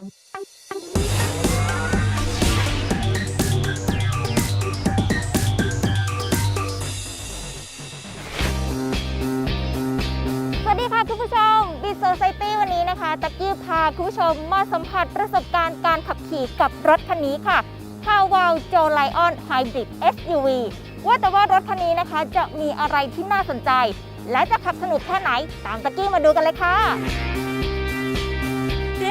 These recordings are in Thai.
สวัสดีค่ะคุณผู้ชม b i z Society วันนี้นะคะตะกี้พาคุณผู้ชมมาสัมผัสประสบการณ์การขับขี่กับรถคันนี้ค่ะ h a w a l j o Lion Hybrid SUV ว่าแต่ว่ารถคันนี้นะคะจะมีอะไรที่น่าสนใจ และจะขับสนุกแค่ไหน ตามตะกี้มาดูกันเลยค่ะ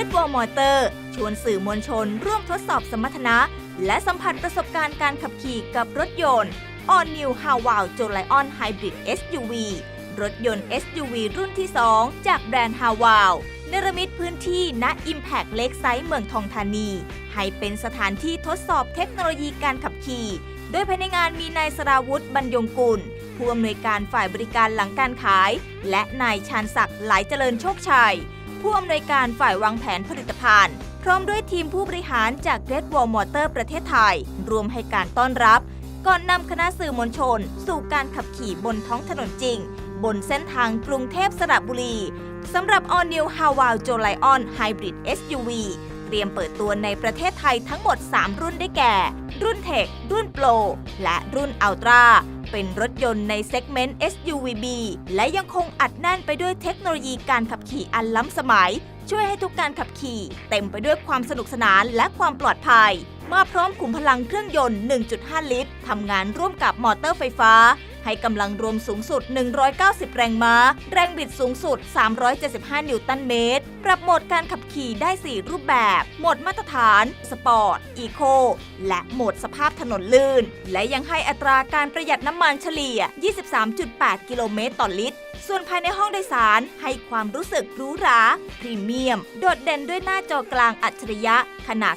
เ e ดวมอเตอร์ชวนสื่อมวลชน ร่วมทดสอบสมรรถนะ และสัมผัสประสบการณ์การขับขี่กับรถยนต์ All New h a w a l j o Lion Hybrid SUV รถยนต์ SUV รุ่นที่ 2 จากแบรนด์ h a w a l เนรมิตพื้นที่ณ Impact Lakeside เมืองทองธานี ให้เป็นสถานที่ทดสอบเทคโนโลยีการขับขี่ โดยภายในงานมีนายสราวุธบรรยงกุล ผู้อำนวยการฝ่ายบริการหลังการขาย และนายชาญศักดิ์หลายเจริญโชคชัย ผู้อำนวยการฝ่ายวางแผนผลิตภัณฑ์ พร้อมด้วยทีมผู้บริหารจาก Great Wall Motor ประเทศไทย รวมให้การต้อนรับ ก่อนนำคณะสื่อมวลชน สู่การขับขี่บนท้องถนนจริง บนเส้นทางกรุงเทพสระบุรีสำหรับ All New h a w a l j o Lion Hybrid SUV เตรียมเปิดตัวในประเทศไทยทั้งหมด 3 รุ่นได้แก่ รุ่นเทครุ่นโปรและรุ่นอัลตร้า เป็นรถยนต์ในเซกเมนต์ SUVB และยังคงอัดแน่นไปด้วยเทคโนโลยีการขับขี่อันล้ำสมัย ช่วยให้ทุกการขับขี่ เต็มไปด้วยความสนุกสนานและความปลอดภัย มาพร้อมขุมพลังเครื่องยนต์ 1.5 ลิตรทำงานร่วมกับมอเตอร์ไฟฟ้า ให้กำลังรวมสูงสุด 190 แรงม้า แรงบิดสูงสุด 375 นิวตันเมตร ปรับโหมดการขับขี่ได้ 4 รูปแบบ โหมดมาตรฐาน สปอร์ต อีโค และโหมดสภาพถนนลื่น และยังให้อัตราการประหยัดน้ำมันเฉลี่ย 23.8 กิโลเมตรต่อลิตรส่วนภายในห้องโดยสารให้ความรู้สึกหรูหรา พรีเมียม โดดเด่นด้วยหน้าจอกลางอัจฉริยะขนาด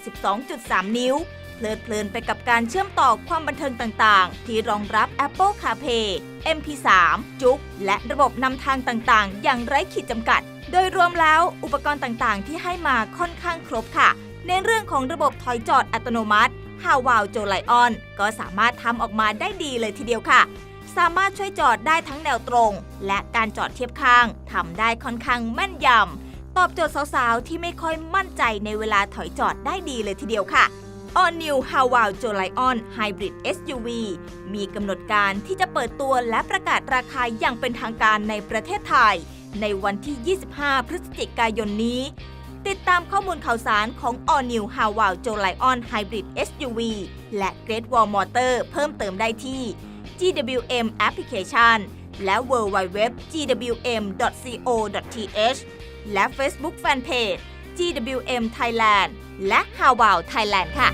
12.3 นิ้วเพลิดเพลินไปกับการเชื่อมต่อความบันเทิงต่างๆ ที่รองรับ Apple CarPlay MP3 จุกและระบบนำทางต่างๆ อย่างไร้ขีดจำกัด โดยรวมแล้วอุปกรณ์ต่างๆ ที่ให้มาค่อนข้างครบค่ะ ในเรื่องของระบบถอยจอดอัตโนมัติฮาวาวโจไลออน ก็สามารถทำออกมาได้ดีเลยทีเดียวค่ะ สามารถช่วยจอดได้ทั้งแนวตรง และการจอดเทียบข้างทำได้ค่อนข้างแม่นยำตอบโจทย์สาวๆ ที่ไม่ค่อยมั่นใจในเวลาถอยจอดได้ดีเลยทีเดียวค่ะ All New h a w a l j o Lion Hybrid SUV มีกำหนดการที่จะเปิดตัวและประกาศราคาอย่างเป็นทางการในประเทศไทย ในวันที่ 25 พฤศจิกายนนี้ ติดตามข้อมูลข่าวสารของ All New h a w a l j o Lion Hybrid SUV และ Great Wall Motor เพิ่มเติมได้ที่ GWM Application และ w w w gwm.co.th และ Facebook Fanpage GWM Thailand และ h a w a l Thailand ค่ะ